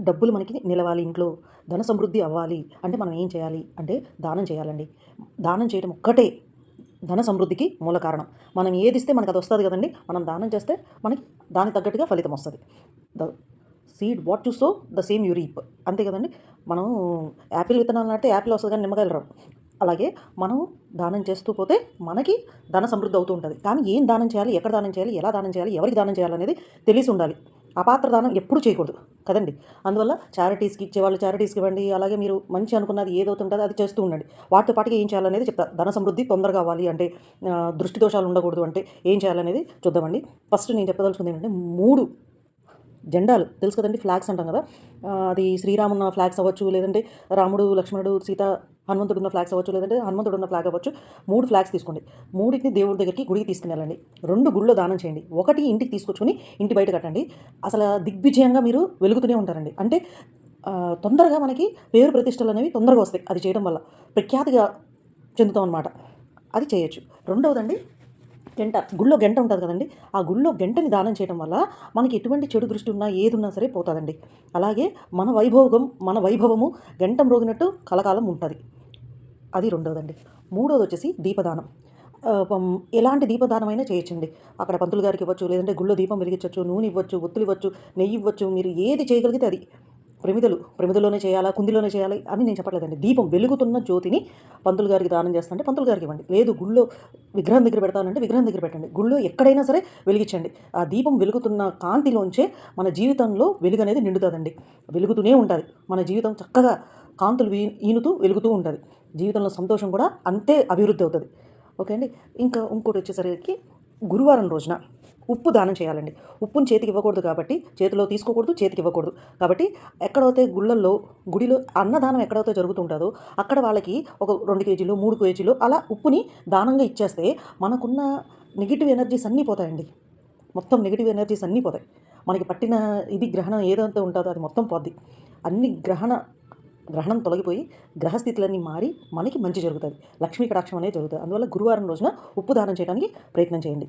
డబ్బులు మనకి నిలవాలి ఇంట్లో ధన సమృద్ధి అవ్వాలి. అంటే మనం ఏం చేయాలి? అంటే దానం చేయాలండి. దానం చేయడం ఒక్కటే ధన సమృద్ధికి మూల కారణం. మనం ఏది ఇస్తే మనకు అది వస్తుంది కదండి. మనం దానం చేస్తే మనకి దానికి తగ్గట్టుగా ఫలితం వస్తుంది. The seed what you sow the same you reap. అంతే కదండి. మనం యాపిల్ విత్తనాలు నాటితే యాపిల్ వస్తుంది కానీ నిమ్మకాయలు రావు. అలాగే మనం దానం చేస్తూ పోతే మనకి ధన సమృద్ధి అవుతూ ఉంటుంది. కానీ ఏం దానం చేయాలి? ఎక్కడ దానం చేయాలి? ఎలా దానం చేయాలి? ఎవరికి దానం చేయాలనేది తెలిసి ఉండాలి. అపాత్రదానం ఎప్పుడు చేయకూడదు. కదండి? అందువల్ల చారిటీస్కి ఇచ్చేవాళ్ళు చారిటీస్కి ఇవ్వండి అలాగే మీరు మంచి అనుకున్నది ఏదవుతుంటుందో అది చేస్తూ ఉండండి. వాటితో పాటుగా ఏం చేయాలనేది చెప్తా. ధన సమృద్ధి తొందరగా అవ్వాలి అంటే దృష్టి దోషాలు ఉండకూడదు అంటే ఏం చేయాలనేది చూద్దామండి. ఫస్ట్ నేను చెప్పదలుచుకుంది ఏంటంటే మూడు జెండాలు. తెలుసు కదండి? ఫ్లాగ్స్ అంటాం కదా? అది శ్రీరామున్న ఫ్లాగ్స్ అవ్వచ్చు లేదంటే రాముడు లక్ష్మణుడు సీత హనుమంతుడు ఉన్న ఫ్లాగ్స్ అవ్వచ్చు లేదంటే హనుమంతుడు ఉన్న ఫ్లాగ్ అవ్వచ్చు. మూడు ఫ్లాగ్స్ తీసుకోండి. మూడింటిని దేవుడి దగ్గరికి గుడికి తీసుకుని వెళ్ళండి రెండు గుళ్ళో దానం చేయండి. ఒకటి ఇంటికి తీసుకొచ్చుకొని ఇంటి బయట కట్టండి. అసలు దిగ్విజయంగా మీరు వెలుగుతూనే ఉంటారండి. అంటే తొందరగా మనకి పేరు ప్రతిష్టలు అనేవి తొందరగా వస్తాయి. అది చేయడం వల్ల ప్రఖ్యాతిగా చెందుతాం అనమాట అది చేయొచ్చు. రెండవదండి గంట. గుళ్ళో గంట ఉంటుంది కదండి. ఆ గుళ్ళో గంటని దానం చేయడం వల్ల మనకి ఎటువంటి చెడు దృష్టి ఉన్నా ఏది ఉన్నా సరే పోతుందండి. అలాగే మన వైభోగం మన వైభవము గంట మ్రోగినట్టు కలకాలం ఉంటుంది. అది రెండోదండి. మూడోది వచ్చేసి దీపదానం ఎలాంటి దీపదానం అయినా చేయొచ్చండి. అక్కడ పంతులు గారికి ఇవ్వచ్చు లేదంటే గుళ్ళో దీపం వెలిగించవచ్చు నూనె ఇవ్వచ్చు ఒత్తులు ఇవ్వచ్చు నెయ్యి ఇవ్వచ్చు మీరు ఏది చేయగలిగితే అది. ప్రమిదలు ప్రమిదలోనే చేయాలా కుందిలోనే చేయాలి అని నేను చెప్పట్లేదండి. దీపం వెలుగుతున్న జ్యోతిని పంతులు గారికి దానం చేస్తానంటే పంతులు గారికి ఇవ్వండి. లేదు గుళ్ళో విగ్రహం దగ్గర పెడతానంటే విగ్రహం దగ్గర పెట్టండి. గుళ్ళో ఎక్కడైనా సరే వెలిగించండి. ఆ దీపం వెలుగుతున్న కాంతిలోంచే మన జీవితంలో వెలుగు అనేది నిండుతుందండి. వెలుగుతూనే ఉంటుంది. మన జీవితం చక్కగా కాంతులు వీ ఈనుతూ వెలుగుతూ ఉంటుంది. జీవితంలో సంతోషం కూడా అంతే అభివృద్ధి అవుతుంది. ఓకే అండి? ఇంకా ఇంకోటి వచ్చేసరికి గురువారం రోజున ఉప్పు దానం చేయాలండి. ఉప్పుని చేతికి ఇవ్వకూడదు కాబట్టి చేతిలో తీసుకోకూడదు చేతికి ఇవ్వకూడదు. కాబట్టి ఎక్కడైతే గుళ్ళల్లో గుడిలో అన్నదానం ఎక్కడైతే జరుగుతుంటుందో అక్కడ వాళ్ళకి ఒక రెండు కేజీలు మూడు కేజీలు అలా ఉప్పుని దానంగా ఇచ్చేస్తే మనకున్న నెగిటివ్ ఎనర్జీస్ అన్నీ పోతాయండి. మొత్తం నెగిటివ్ ఎనర్జీస్ అన్నీ పోతాయి. మనకి పట్టిన ఇది గ్రహణం ఏదైతే ఉంటుందో అది మొత్తం పోద్ది. అన్ని గ్రహణ గ్రహణం తొలగిపోయి గ్రహస్థితులన్నీ మారి మనకి మంచి జరుగుతుంది. లక్ష్మీ కటాక్షం అనేది జరుగుతుంది. అందువల్ల గురువారం రోజున ఉప్పు దానం చేయడానికి ప్రయత్నం చేయండి.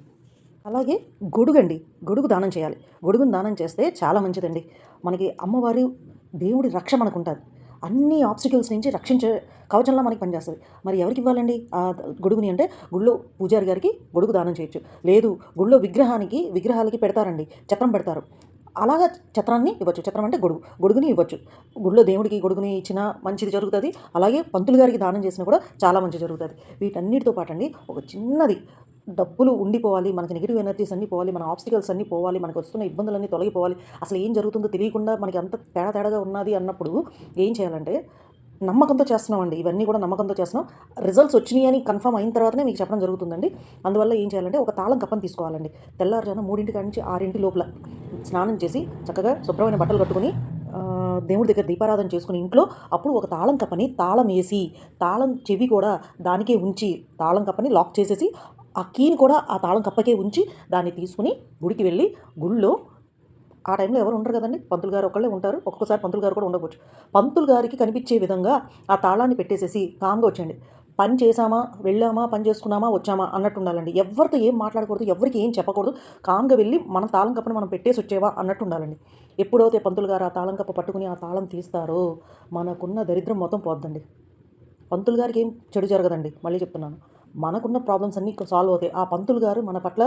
అలాగే గొడుగండి. గొడుగు దానం చేయాలి. గొడుగును దానం చేస్తే చాలా మంచిదండి. మనకి అమ్మవారి దేవుడి రక్ష మనకు ఉంటుంది అన్ని ఆబ్స్టికల్స్ నుంచి రక్షించే కవచంలా మనకి పనిచేస్తుంది. మరి ఎవరికి ఇవ్వాలండి? ఆ గొడుగుని అంటే గుళ్ళో పూజారి గారికి గొడుగు దానం చేయొచ్చు. లేదు గుళ్ళో విగ్రహానికి విగ్రహాలకి పెడతారండి. చక్రం పెడతారు. అలాగా చత్రాన్ని ఇవ్వచ్చు. చత్రం అంటే గొడుగు. గొడుగుని ఇవ్వచ్చు. గుడిలో దేవుడికి గొడుగుని ఇచ్చినా మంచిది జరుగుతుంది. అలాగే పంతులు గారికి దానం చేసినా కూడా చాలా మంచి జరుగుతుంది. వీటన్నిటితో పాటండి. ఒక చిన్నది. డబ్బులు ఉండిపోవాలి మనకి నెగిటివ్ ఎనర్జీస్ అన్నీ పోవాలి మన ఆబ్స్టికల్స్ అన్నీ పోవాలి మనకు వస్తున్న ఇబ్బందులన్నీ తొలగిపోవాలి. అసలు ఏం జరుగుతుందో తెలియకుండా మనకి అంత తేడా తేడాగా ఉన్నది అన్నప్పుడు ఏం చేయాలంటే నమ్మకంతో చేస్తున్నామండి. ఇవన్నీ కూడా నమ్మకంతో చేస్తున్నాం. రిజల్ట్స్ వచ్చినాయి అని కన్ఫర్మ్ అయిన తర్వాతనే మీకు చెప్పడం జరుగుతుందండి. అందువల్ల ఏం చేయాలంటే ఒక తాళం కప్పని తీసుకోవాలండి. తెల్లారుజాన మూడింటి కాడి నుంచి ఆరింటి లోపల స్నానం చేసి చక్కగా శుభ్రమైన బట్టలు కట్టుకుని దేవుడి దగ్గర దీపారాధన చేసుకుని ఇంట్లో అప్పుడు ఒక తాళం కప్పని తాళం వేసి తాళం చెవి కూడా దానికే ఉంచి తాళం కప్పని లాక్ చేసేసి ఆ కీని కూడా ఆ తాళం కప్పకే ఉంచి దాన్ని తీసుకుని గుడికి వెళ్ళి గుళ్ళో ఆ టైంలో ఎవరు ఉండరు కదండి. పంతులు గారు ఒకళ్ళే ఉంటారు. ఒక్కొక్కసారి పంతులు గారు కూడా ఉండకపోవచ్చు. పంతులు గారికి కనిపించే విధంగా ఆ తాళాన్ని పెట్టేసేసి కామ్గా వచ్చేయండి. పని చేసామా వెళ్ళామా పని చేసుకున్నామా వచ్చామా అన్నట్టు ఉండాలండి ఎవరితో ఏం మాట్లాడకూడదు ఎవరికి ఏం చెప్పకూడదు కామ్గా వెళ్ళి మన తాళం కప్పని మనం పెట్టేసి వచ్చేవా అన్నట్టు ఉండాలండి ఎప్పుడైతే పంతులు గారు ఆ తాళం కప్ప పట్టుకుని ఆ తాళం తీస్తారో మనకున్న దరిద్రం మొత్తం పోద్దండి. పంతులు గారికి ఏం చెడు జరగదండి మళ్ళీ చెప్తున్నాను. మనకున్న ప్రాబ్లమ్స్ అన్నీ సాల్వ్ అవుతాయి. ఆ పంతులు గారు మన పట్ల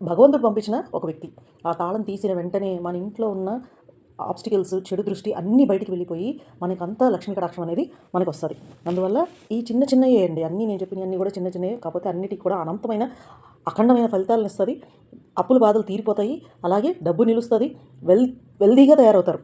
భగవంతుడు పంపించిన ఒక వ్యక్తి. ఆ తాళం తీసిన వెంటనే మన ఇంట్లో ఉన్న ఆబ్స్టికల్స్ చెడు దృష్టి అన్నీ బయటికి వెళ్ళిపోయి మనకంతా లక్ష్మీ కటాక్షం అనేది మనకు వస్తుంది అందువల్ల ఈ చిన్న చిన్నయే అండి. అన్నీ నేను చెప్పిన అన్నీ కూడా చిన్న చిన్నవి కాకపోతే అన్నిటికి కూడా అనంతమైన అఖండమైన ఫలితాలను ఇస్తుంది. అప్పుల బాధలు తీరిపోతాయి. అలాగే డబ్బు నిలుస్తుంది. వెల్ వెల్దీగా తయారవుతారు.